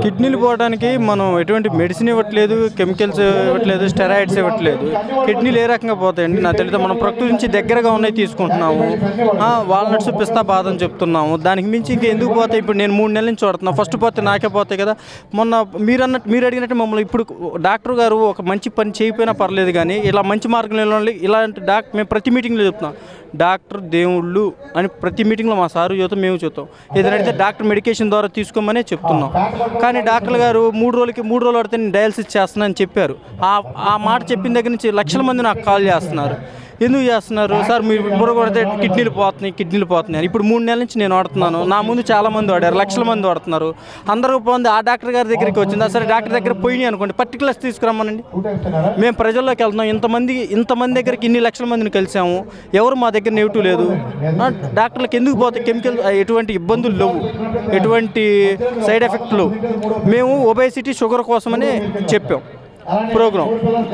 కిడ్నీలు పోవడానికి మనం ఎటువంటి మెడిసిన్ ఇవ్వట్లేదు కెమికల్స్ ఇవ్వట్లేదు స్టెరాయిడ్స్ ఇవ్వట్లేదు. కిడ్నీలు ఏ రకంగా పోతాయండి? నాకు తెలియదు. మనం ప్రకృతి నుంచి దగ్గరగా ఉన్నాయి తీసుకుంటున్నాము. వాల్నట్స్ పిస్తా బాదం చెప్తున్నాము. దానికి మించి ఇంకా ఎందుకు పోతాయి? ఇప్పుడు నేను మూడు నెలల నుంచి వాడుతున్నాను ఫస్ట్ పోతే నాకే పోతాయి కదా. మొన్న మీరు అన్నట్టు మీరు అడిగినట్టు మమ్మల్ని ఇప్పుడు డాక్టర్ గారు ఒక మంచి పని చేయకపోయినా పర్లేదు కానీ ఇలా మంచి మార్గంలో ఇలాంటి డాక్టర్ మేము ప్రతి మీటింగ్లో చెప్తున్నాం. డాక్టర్ దేవుళ్ళు అని ప్రతి మీటింగ్లో మా సారు చూస్తాం మేము చూస్తాం ఏదైనా అడిగితే డాక్టర్ మెడికేషన్ ద్వారా తీసుకోమనే చెప్తున్నాం. కానీ డాక్టర్ గారు మూడు రోజులకి మూడు రోజులు పడితే నేను డయాలసిస్ చేస్తున్నానని చెప్పారు. ఆ ఆ మాట చెప్పిన దగ్గర నుంచి లక్షల మంది నాకు కాల్ చేస్తున్నారు. ఎందుకు చేస్తున్నారు? సార్ మీరు ఇప్పుడు కొడితే కిడ్నీలు పోతున్నాయి కిడ్నీలు పోతున్నాయి ఇప్పుడు మూడు నెలల నుంచి నేను వాడుతున్నాను నా ముందు చాలా మంది ఆడారు లక్షల మంది వాడుతున్నారు అందరూ పోంది ఆ డాక్టర్ గారి దగ్గరికి వచ్చిందా. సరే డాక్టర్ దగ్గర పోయినాయి అనుకోండి పర్టికులర్స్ తీసుకురమ్మనండి. మేము ప్రజల్లోకి వెళ్తున్నాం. ఇంతమంది ఇంతమంది దగ్గరికి ఇన్ని లక్షల మందిని కలిసాము. ఎవరు మా దగ్గర నెగిటివ్ లేదు. డాక్టర్లకు ఎందుకు పోతే కెమికల్ ఎటువంటి ఇబ్బందులు లేవు. ఎటువంటి సైడ్ ఎఫెక్ట్లు మేము ఒబేసిటీ షుగర్ కోసమని చెప్పాం. ప్రోగ్రామ్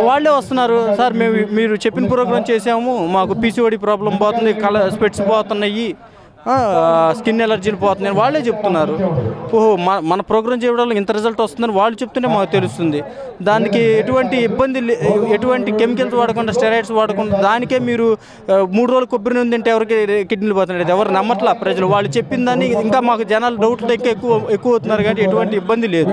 వాళ్ళే వస్తున్నారు. సార్ మేము మీరు చెప్పిన ప్రోగ్రామ్ చేసాము. మాకు పీసీఓడి ప్రాబ్లం పోతుంది కలర్ స్పెట్స్ పోతున్నాయి. స్కిన్ ఎలర్జీలు పోతున్నాయి వాళ్ళే చెప్తున్నారు. ఓహో మన మన ప్రోగ్రామ్ చేయడం ఇంత రిజల్ట్ వస్తుందని వాళ్ళు చెప్తుంటే మాకు తెలుస్తుంది. దానికి ఎటువంటి ఇబ్బంది లే- ఎటువంటి కెమికల్స్ వాడకుండా స్టెరాయిడ్స్ వాడకుండా దానికే మీరు మూడు రోజులు కొబ్బరి నూనె తింటే ఎవరికి కిడ్నీలు పోతున్నాయి ఎవరు నమ్మట్లా ప్రజలు? వాళ్ళు చెప్పిన దాన్ని ఇంకా మాకు జనాలు డౌట్లు ఇంకా ఎక్కువ ఎక్కువ అవుతున్నారు కానీ ఎటువంటి ఇబ్బంది లేదు.